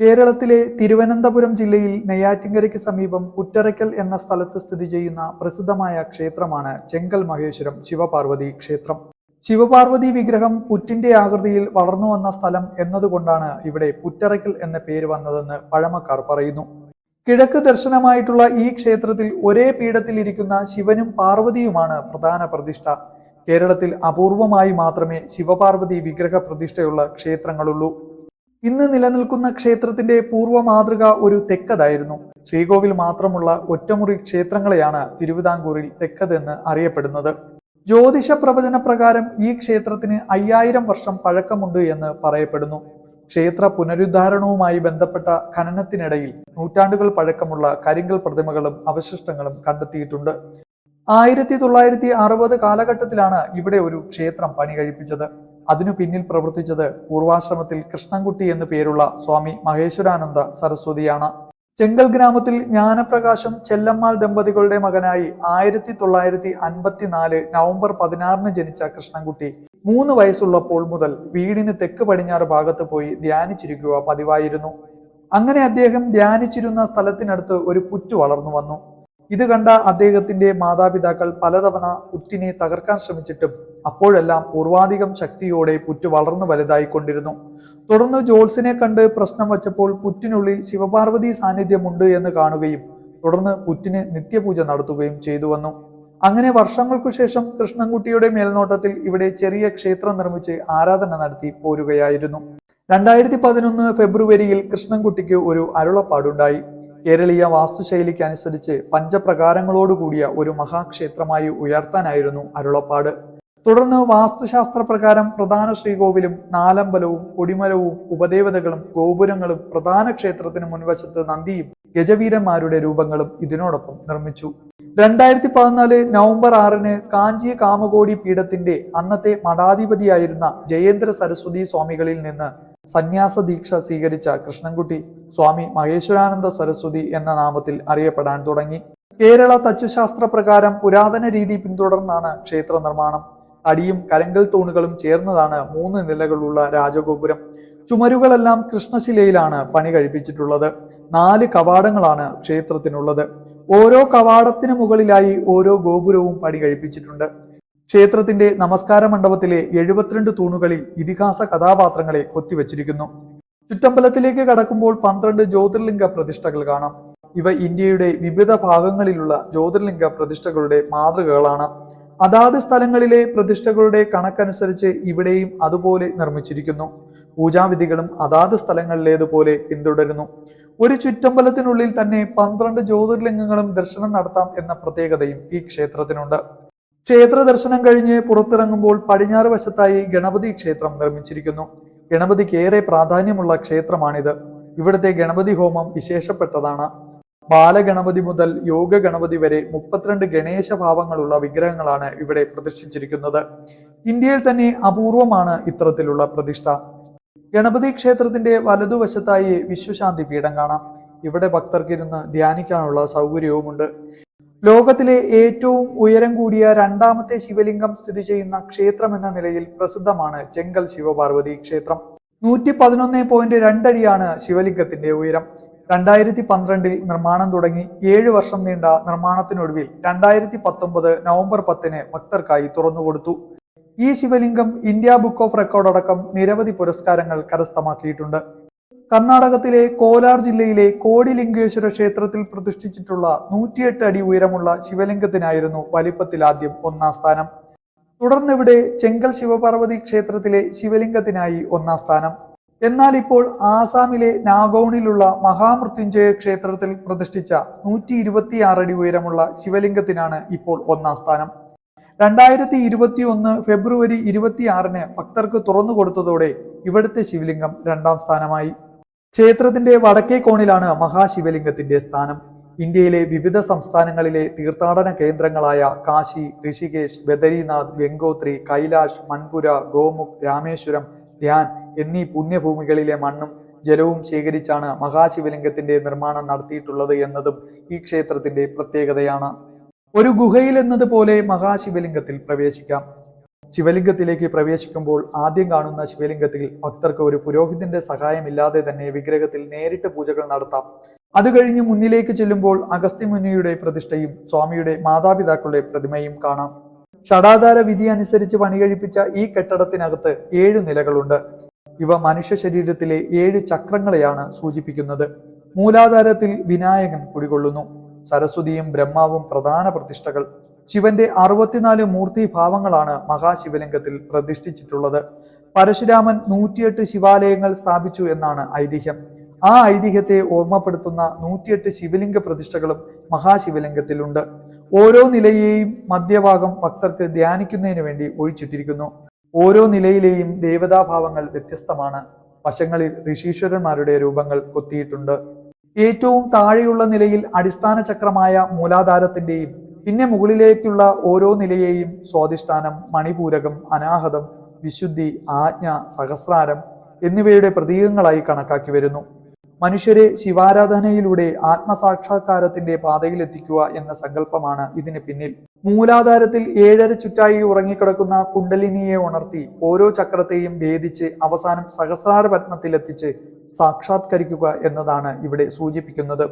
കേരളത്തിലെ തിരുവനന്തപുരം ജില്ലയിൽ നെയ്യാറ്റിൻകരയ്ക്ക് സമീപം കുറ്ററയ്ക്കൽ എന്ന സ്ഥലത്ത് സ്ഥിതി ചെയ്യുന്ന പ്രസിദ്ധമായ ക്ഷേത്രമാണ് ചെങ്കൽ മഹേശ്വരം ശിവപാർവതി ക്ഷേത്രം. ശിവപാർവതി വിഗ്രഹം പുറ്റിന്റെ ആകൃതിയിൽ വളർന്നു വന്ന സ്ഥലം എന്നതുകൊണ്ടാണ് ഇവിടെ പുറ്ററയ്ക്കൽ എന്ന പേര് വന്നതെന്ന് പഴമക്കാർ പറയുന്നു. കിഴക്ക് ദർശനമായിട്ടുള്ള ഈ ക്ഷേത്രത്തിൽ ഒരേ പീഠത്തിൽ ഇരിക്കുന്ന ശിവനും പാർവതിയുമാണ് പ്രധാന പ്രതിഷ്ഠ. കേരളത്തിൽ അപൂർവമായി മാത്രമേ ശിവപാർവതി വിഗ്രഹ പ്രതിഷ്ഠയുള്ള ക്ഷേത്രങ്ങളുള്ളൂ. ഇന്ന് നിലനിൽക്കുന്ന ക്ഷേത്രത്തിന്റെ പൂർവ മാതൃക ഒരു തെക്കതായിരുന്നു. ശ്രീകോവിൽ മാത്രമുള്ള ഒറ്റമുറി ക്ഷേത്രങ്ങളെയാണ് തിരുവിതാംകൂറിൽ തെക്കതെന്ന് അറിയപ്പെടുന്നത്. ജ്യോതിഷ പ്രവചന പ്രകാരം ഈ ക്ഷേത്രത്തിന് അയ്യായിരം വർഷം പഴക്കമുണ്ട് എന്ന് പറയപ്പെടുന്നു. ക്ഷേത്ര പുനരുദ്ധാരണവുമായി ബന്ധപ്പെട്ട ഖനനത്തിനിടയിൽ നൂറ്റാണ്ടുകൾ പഴക്കമുള്ള കരിങ്കൽ പ്രതിമകളും അവശിഷ്ടങ്ങളും കണ്ടെത്തിയിട്ടുണ്ട്. ആയിരത്തി തൊള്ളായിരത്തി അറുപത് കാലഘട്ടത്തിലാണ് ഇവിടെ ഒരു ക്ഷേത്രം പണി കഴിപ്പിച്ചത് അതിനു പിന്നിൽ പ്രവർത്തിച്ചത് പൂർവാശ്രമത്തിൽ കൃഷ്ണൻകുട്ടി എന്നു പേരുള്ള സ്വാമി മഹേശ്വരാനന്ദ സരസ്വതിയാണ്. ചെങ്കൽ ഗ്രാമത്തിൽ ജ്ഞാനപ്രകാശം ചെല്ലമ്മാൾ ദമ്പതികളുടെ മകനായി ആയിരത്തി തൊള്ളായിരത്തി അൻപത്തിനാല് നവംബർ പതിനാറിന് ജനിച്ച കൃഷ്ണൻകുട്ടി. മൂന്ന് വയസ്സുള്ളപ്പോൾ മുതൽ വീടിന് തെക്ക് പടിഞ്ഞാറ് ഭാഗത്ത് പോയി ധ്യാനിച്ചിരിക്കുക പതിവായിരുന്നു. അങ്ങനെ അദ്ദേഹം ധ്യാനിച്ചിരുന്ന സ്ഥലത്തിനടുത്ത് ഒരു പുറ്റു വളർന്നു വന്നു. ഇത് കണ്ട അദ്ദേഹത്തിന്റെ മാതാപിതാക്കൾ പലതവണ പുറ്റിനെ തകർക്കാൻ ശ്രമിച്ചിട്ടും അപ്പോഴെല്ലാം പൂർവാധികം ശക്തിയോടെ പുറ്റ് വളർന്നു വലുതായിക്കൊണ്ടിരുന്നു. തുടർന്ന് ജോൾസിനെ കണ്ട് പ്രശ്നം വച്ചപ്പോൾ പുറ്റിനുള്ളിൽ ശിവപാർവതി സാന്നിധ്യമുണ്ട് എന്ന് കാണുകയും തുടർന്ന് പുറ്റിന് നിത്യപൂജ നടത്തുകയും ചെയ്തു വന്നു. അങ്ങനെ വർഷങ്ങൾക്കു ശേഷം കൃഷ്ണൻകുട്ടിയുടെ മേൽനോട്ടത്തിൽ ഇവിടെ ചെറിയ ക്ഷേത്രം നിർമ്മിച്ച് ആരാധന നടത്തി പോരുകയായിരുന്നു. രണ്ടായിരത്തി പതിനൊന്ന് ഫെബ്രുവരിയിൽ കൃഷ്ണൻകുട്ടിക്ക് ഒരു അരുളപ്പാടുണ്ടായി. കേരളീയ വാസ്തുശൈലിക്ക് അനുസരിച്ച് പഞ്ചപ്രകാരങ്ങളോടുകൂടിയ ഒരു മഹാക്ഷേത്രമായി ഉയർത്താനായിരുന്നു അരുളപ്പാട്. തുടർന്ന് വാസ്തുശാസ്ത്ര പ്രകാരം പ്രധാന ശ്രീകോവിലും നാലമ്പലവും കൊടിമരവും ഉപദേവതകളും ഗോപുരങ്ങളും പ്രധാന ക്ഷേത്രത്തിന് മുൻവശത്ത് നന്ദിയും ഗജവീരന്മാരുടെ രൂപങ്ങളും ഇതിനോടൊപ്പം നിർമ്മിച്ചു. രണ്ടായിരത്തി പതിനാല് നവംബർ ആറിന് കാഞ്ചി കാമകോടി പീഠത്തിന്റെ അന്നത്തെ മഠാധിപതിയായിരുന്ന ജയേന്ദ്ര സരസ്വതി സ്വാമികളിൽ നിന്ന് സന്യാസ ദീക്ഷ സ്വീകരിച്ച കൃഷ്ണൻകുട്ടി സ്വാമി മഹേശ്വരാനന്ദ സരസ്വതി എന്ന നാമത്തിൽ അറിയപ്പെടാൻ തുടങ്ങി. കേരള തച്ചുശാസ്ത്ര പ്രകാരം പുരാതന രീതി പിന്തുടർന്നാണ് ക്ഷേത്ര നിർമ്മാണം. തടിയും കരങ്കൽ തൂണുകളും ചേർന്നതാണ് മൂന്ന് നിലകളുള്ള രാജഗോപുരം. ചുമരുകളെല്ലാം കൃഷ്ണശിലയിലാണ് പണി കഴിപ്പിച്ചിട്ടുള്ളത്. നാല് കവാടങ്ങളാണ് ക്ഷേത്രത്തിനുള്ളത്. ഓരോ കവാടത്തിന് മുകളിലായി ഓരോ ഗോപുരവും പണി കഴിപ്പിച്ചിട്ടുണ്ട്. ക്ഷേത്രത്തിന്റെ നമസ്കാര മണ്ഡപത്തിലെ എഴുപത്തിരണ്ട് തൂണുകളിൽ ഇതിഹാസ കഥാപാത്രങ്ങളെ കൊത്തിവച്ചിരിക്കുന്നു. ചുറ്റമ്പലത്തിലേക്ക് കടക്കുമ്പോൾ പന്ത്രണ്ട് ജ്യോതിർലിംഗ പ്രതിഷ്ഠകൾ കാണാം. ഇവ ഇന്ത്യയുടെ വിവിധ ഭാഗങ്ങളിലുള്ള ജ്യോതിർലിംഗ പ്രതിഷ്ഠകളുടെ മാതൃകകളാണ്. അതാത് സ്ഥലങ്ങളിലെ പ്രതിഷ്ഠകളുടെ കണക്കനുസരിച്ച് ഇവിടെയും അതുപോലെ നിർമ്മിച്ചിരിക്കുന്നു. പൂജാവിധികളും അതാത് സ്ഥലങ്ങളിലേതുപോലെ പിന്തുടരുന്നു. ഒരു ചുറ്റമ്പലത്തിനുള്ളിൽ തന്നെ പന്ത്രണ്ട് ജ്യോതിർലിംഗങ്ങളും ദർശനം നടത്താം എന്ന പ്രത്യേകതയും ഈ ക്ഷേത്രത്തിനുണ്ട്. ക്ഷേത്ര ദർശനം കഴിഞ്ഞ് പുറത്തിറങ്ങുമ്പോൾ പടിഞ്ഞാറ് വശത്തായി ഗണപതി ക്ഷേത്രം നിർമ്മിച്ചിരിക്കുന്നു. ഗണപതിക്ക് ഏറെ പ്രാധാന്യമുള്ള ക്ഷേത്രമാണിത്. ഇവിടുത്തെ ഗണപതി ഹോമം വിശേഷപ്പെട്ടതാണ്. ബാലഗണപതി മുതൽ യോഗ ഗണപതി വരെ മുപ്പത്തിരണ്ട് ഗണേശ ഭാവങ്ങളുള്ള വിഗ്രഹങ്ങളാണ് ഇവിടെ പ്രതിഷ്ഠിച്ചിരിക്കുന്നത് ഇന്ത്യയിൽ തന്നെ അപൂർവമാണ് ഇത്തരത്തിലുള്ള പ്രതിഷ്ഠ. ഗണപതി ക്ഷേത്രത്തിന്റെ വലതുവശത്തായി വിശ്വശാന്തി പീഠം കാണാം. ഇവിടെ ഭക്തർക്ക് ഇരുന്ന് ധ്യാനിക്കാനുള്ള സൗകര്യവുമുണ്ട്. ലോകത്തിലെ ഏറ്റവും ഉയരം കൂടിയ രണ്ടാമത്തെ ശിവലിംഗം സ്ഥിതി ചെയ്യുന്ന ക്ഷേത്രം എന്ന നിലയിൽ പ്രസിദ്ധമാണ് ചെങ്കൽ ശിവപാർവതി ക്ഷേത്രം. നൂറ്റി പതിനൊന്ന് പോയിന്റ് രണ്ടടിയാണ് ശിവലിംഗത്തിന്റെ ഉയരം. രണ്ടായിരത്തി പന്ത്രണ്ടിൽ നിർമ്മാണം തുടങ്ങി ഏഴ് വർഷം നീണ്ട നിർമ്മാണത്തിനൊടുവിൽ രണ്ടായിരത്തി പത്തൊമ്പത് നവംബർ പത്തിന് ഭക്തർക്കായി തുറന്നുകൊടുത്തു ഈ ശിവലിംഗം ഇന്ത്യ ബുക്ക് ഓഫ് റെക്കോർഡ് അടക്കം നിരവധി പുരസ്കാരങ്ങൾ കരസ്ഥമാക്കിയിട്ടുണ്ട്. കർണാടകത്തിലെ കോലാർ ജില്ലയിലെ കോടിലിംഗേശ്വര ക്ഷേത്രത്തിൽ പ്രതിഷ്ഠിച്ചിട്ടുള്ള നൂറ്റിയെട്ട് അടി ഉയരമുള്ള ശിവലിംഗത്തിനായിരുന്നു വലിപ്പത്തിൽ ആദ്യം ഒന്നാം സ്ഥാനം. തുടർന്നിവിടെ ചെങ്കൽ ശിവപാർവതി ക്ഷേത്രത്തിലെ ശിവലിംഗത്തിനായി ഒന്നാം സ്ഥാനം. എന്നാൽ ഇപ്പോൾ ആസാമിലെ നാഗോണിലുള്ള മഹാമൃത്യുഞ്ജയ ക്ഷേത്രത്തിൽ പ്രതിഷ്ഠിച്ച നൂറ്റി ഇരുപത്തിയാറ് അടി ഉയരമുള്ള ശിവലിംഗത്തിനാണ് ഇപ്പോൾ ഒന്നാം സ്ഥാനം. രണ്ടായിരത്തി ഇരുപത്തി ഒന്ന് ഫെബ്രുവരി ഇരുപത്തിയാറിന് ഭക്തർക്ക് തുറന്നു കൊടുത്തതോടെ ഇവിടുത്തെ ശിവലിംഗം രണ്ടാം സ്ഥാനമായി. ക്ഷേത്രത്തിന്റെ വടക്കേ കോണിലാണ് മഹാശിവലിംഗത്തിന്റെ സ്ഥാനം. ഇന്ത്യയിലെ വിവിധ സംസ്ഥാനങ്ങളിലെ തീർത്ഥാടന കേന്ദ്രങ്ങളായ കാശി ഋഷികേശ് ബദരീനാഥ് ഗംഗോത്രി കൈലാഷ് മൺപുര ഗോമുഖ് രാമേശ്വരം ധ്യാൻ എന്നീ പുണ്യഭൂമികളിലെ മണ്ണും ജലവും ശേഖരിച്ചാണ് മഹാശിവലിംഗത്തിന്റെ നിർമ്മാണം നടത്തിയിട്ടുള്ളത് എന്നതും ഈ ക്ഷേത്രത്തിന്റെ പ്രത്യേകതയാണ്. ഒരു ഗുഹയിൽ എന്നതുപോലെ മഹാശിവലിംഗത്തിൽ പ്രവേശിക്കാം. ശിവലിംഗത്തിലേക്ക് പ്രവേശിക്കുമ്പോൾ ആദ്യം കാണുന്ന ശിവലിംഗത്തിൽ ഭക്തർക്ക് ഒരു പുരോഹിതന്റെ സഹായമില്ലാതെ തന്നെ വിഗ്രഹത്തിൽ നേരിട്ട് പൂജകൾ നടത്താം. അത് കഴിഞ്ഞ് മുന്നിലേക്ക് ചെല്ലുമ്പോൾ അഗസ്ത്യമുനിയുടെ പ്രതിഷ്ഠയും സ്വാമിയുടെ മാതാപിതാക്കളുടെ പ്രതിമയും കാണാം. ഷടാധാര വിധി അനുസരിച്ച് പണികഴിപ്പിച്ച ഈ കെട്ടിടത്തിനകത്ത് ഏഴു നിലകളുണ്ട്. ഇവ മനുഷ്യ ശരീരത്തിലെ ഏഴ് ചക്രങ്ങളെയാണ് സൂചിപ്പിക്കുന്നത്. മൂലാധാരത്തിൽ വിനായകൻ കുടികൊള്ളുന്നു. സരസ്വതിയും ബ്രഹ്മാവും പ്രധാന പ്രതിഷ്ഠകൾ. ശിവന്റെ അറുപത്തിനാല് മൂർത്തി ഭാവങ്ങളാണ് മഹാശിവലിംഗത്തിൽ പ്രതിഷ്ഠിച്ചിട്ടുള്ളത്. പരശുരാമൻ നൂറ്റിയെട്ട് ശിവാലയങ്ങൾ സ്ഥാപിച്ചു എന്നാണ് ഐതിഹ്യം. ആ ഐതിഹ്യത്തെ ഓർമ്മപ്പെടുത്തുന്ന നൂറ്റിയെട്ട് ശിവലിംഗ പ്രതിഷ്ഠകളും മഹാശിവലിംഗത്തിലുണ്ട്. ഓരോ നിലയെയും മധ്യഭാഗം ഭക്തർക്ക് ധ്യാനിക്കുന്നതിന് വേണ്ടി ഒഴിച്ചിട്ടിരിക്കുന്നു. ഓരോ നിലയിലെയും ദേവതാഭാവങ്ങൾ വ്യത്യസ്തമാണ്. വശങ്ങളിൽ ഋഷീശ്വരന്മാരുടെ രൂപങ്ങൾ കൊത്തിയിട്ടുണ്ട്. ഏറ്റവും താഴെയുള്ള നിലയിൽ അടിസ്ഥാന ചക്രമായ മൂലാധാരത്തിന്റെയും പിന്നെ മുകളിലേക്കുള്ള ഓരോ നിലയെയും സ്വാധിഷ്ഠാനം മണിപൂരകം അനാഹതം വിശുദ്ധി ആജ്ഞ സഹസ്രാരം എന്നിവയുടെ പ്രതീകങ്ങളായി കണക്കാക്കി വരുന്നു. മനുഷ്യരെ ശിവാരാധനയിലൂടെ ആത്മസാക്ഷാത്കാരത്തിന്റെ പാതയിലെത്തിക്കുക എന്ന സങ്കല്പമാണ് ഇതിന് പിന്നിൽ. മൂലാധാരത്തിൽ ഏഴര ചുറ്റായി ഉറങ്ങിക്കിടക്കുന്ന കുണ്ടലിനിയെ ഉണർത്തി ഓരോ ചക്രത്തെയും ഭേദിച്ച് അവസാനം സഹസ്രാര പത്മത്തിലെത്തിച്ച് സാക്ഷാത്കരിക്കുക എന്നതാണ് ഇവിടെ സൂചിപ്പിക്കുന്നത്.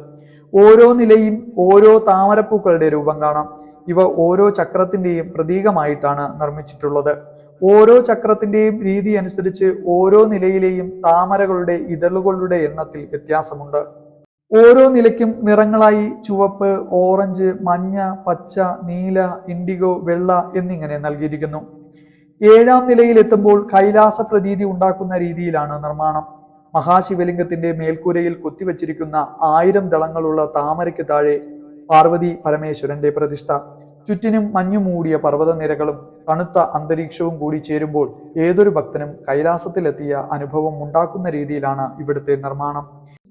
ഓരോ നിലയും ഓരോ താമരപ്പൂക്കളുടെ രൂപം കാണാം. ഇവ ഓരോ ചക്രത്തിന്റെയും പ്രതീകമായിട്ടാണ് നിർമ്മിച്ചിട്ടുള്ളത്. ഓരോ ചക്രത്തിന്റെയും രീതി അനുസരിച്ച് ഓരോ നിലയിലെയും താമരകളുടെ ഇതളുകളുടെ എണ്ണത്തിൽ വ്യത്യാസമുണ്ട്. ഓരോ നിലയ്ക്കും നിറങ്ങളായി ചുവപ്പ് ഓറഞ്ച് മഞ്ഞ പച്ച നീല ഇൻഡിഗോ വെള്ള എന്നിങ്ങനെ നൽകിയിരിക്കുന്നു. ഏഴാം നിലയിൽ എത്തുമ്പോൾ കൈലാസ പ്രതീതി ഉണ്ടാക്കുന്ന രീതിയിലാണ് നിർമ്മാണം. മഹാശിവലിംഗത്തിന്റെ മേൽക്കൂരയിൽ കൊത്തിവച്ചിരിക്കുന്ന ആയിരം ദളങ്ങളുള്ള താമരയ്ക്ക് താഴെ പാർവതി പരമേശ്വരന്റെ പ്രതിഷ്ഠ. ചുറ്റിനും മഞ്ഞു മൂടിയ പർവതനിരകളും തണുത്ത അന്തരീക്ഷവും കൂടി ചേരുമ്പോൾ ഏതൊരു ഭക്തനും കൈലാസത്തിലെത്തിയ അനുഭവം ഉണ്ടാക്കുന്ന രീതിയിലാണ് ഇവിടുത്തെ നിർമ്മാണം.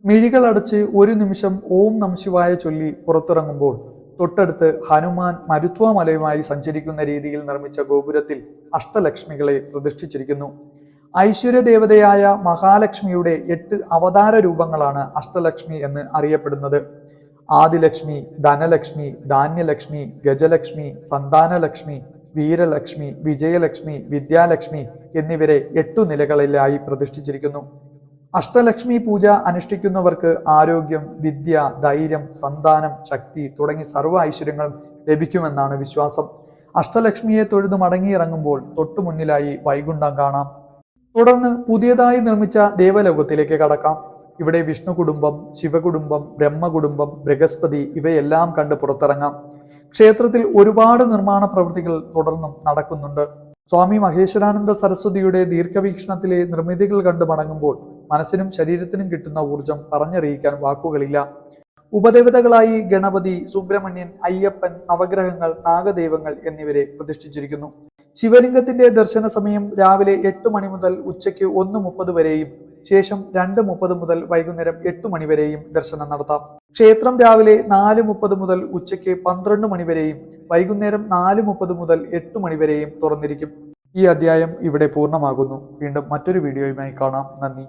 മിഴികൾ അടച്ച് ഒരു നിമിഷം ഓം നംശിവായ ചൊല്ലി പുറത്തിറങ്ങുമ്പോൾ തൊട്ടടുത്ത് ഹനുമാൻ മരുത്വാമലയുമായി സഞ്ചരിക്കുന്ന രീതിയിൽ നിർമ്മിച്ച ഗോപുരത്തിൽ അഷ്ടലക്ഷ്മികളെ പ്രതിഷ്ഠിച്ചിരിക്കുന്നു. ഐശ്വര്യദേവതയായ മഹാലക്ഷ്മിയുടെ എട്ട് അവതാര രൂപങ്ങളാണ് അഷ്ടലക്ഷ്മി എന്ന് അറിയപ്പെടുന്നത്. ആദിലക്ഷ്മി ധനലക്ഷ്മി ധാന്യലക്ഷ്മി ഗജലക്ഷ്മി സന്താനലക്ഷ്മി വീരലക്ഷ്മി വിജയലക്ഷ്മി വിദ്യാലക്ഷ്മി എന്നിവരെ എട്ടു നിലകളിലായി പ്രതിഷ്ഠിച്ചിരിക്കുന്നു. അഷ്ടലക്ഷ്മി പൂജ അനുഷ്ഠിക്കുന്നവർക്ക് ആരോഗ്യം വിദ്യ ധൈര്യം സന്താനം ശക്തി തുടങ്ങി സർവ ഐശ്വര്യങ്ങളും ലഭിക്കുമെന്നാണ് വിശ്വാസം. അഷ്ടലക്ഷ്മിയെ തൊഴുതു മടങ്ങിയിറങ്ങുമ്പോൾ തൊട്ടു മുന്നിലായി വൈകുണ്ഠം കാണാം. തുടർന്ന് പുതിയതായി നിർമ്മിച്ച ദേവലോകത്തിലേക്ക് കടക്കാം. ഇവിടെ വിഷ്ണു കുടുംബം ശിവകുടുംബം ബ്രഹ്മകുടുംബം ബൃഹസ്പതി ഇവയെല്ലാം കണ്ട് പുറത്തിറങ്ങാം. ക്ഷേത്രത്തിൽ ഒരുപാട് നിർമ്മാണ പ്രവൃത്തികൾ തുടർന്നും നടക്കുന്നുണ്ട്. സ്വാമി മഹേശ്വരാനന്ദ സരസ്വതിയുടെ ദീർഘവീക്ഷണത്തിലെ നിർമ്മിതികൾ കണ്ട് മടങ്ങുമ്പോൾ മനസ്സിനും ശരീരത്തിനും കിട്ടുന്ന ഊർജം പറഞ്ഞറിയിക്കാൻ വാക്കുകളില്ല. ഉപദേവതകളായി ഗണപതി സുബ്രഹ്മണ്യൻ അയ്യപ്പൻ നവഗ്രഹങ്ങൾ നാഗദൈവങ്ങൾ എന്നിവരെ പ്രതിഷ്ഠിച്ചിരിക്കുന്നു. ശിവലിംഗത്തിന്റെ ദർശന സമയം രാവിലെ എട്ട് മണി മുതൽ ഉച്ചയ്ക്ക് ഒന്ന് മുപ്പത് വരെയും ശേഷം രണ്ട് മുപ്പത് മുതൽ വൈകുന്നേരം എട്ട് മണിവരെയും ദർശനം നടത്താം. ക്ഷേത്രം രാവിലെ നാല് മുപ്പത് മുതൽ ഉച്ചയ്ക്ക് പന്ത്രണ്ട് മണിവരെയും വൈകുന്നേരം നാല് മുപ്പത് മുതൽ എട്ട് മണിവരെയും തുറന്നിരിക്കും. ഈ അധ്യായം ഇവിടെ പൂർണമാകുന്നു. വീണ്ടും മറ്റൊരു വീഡിയോയുമായി കാണാം. നന്ദി.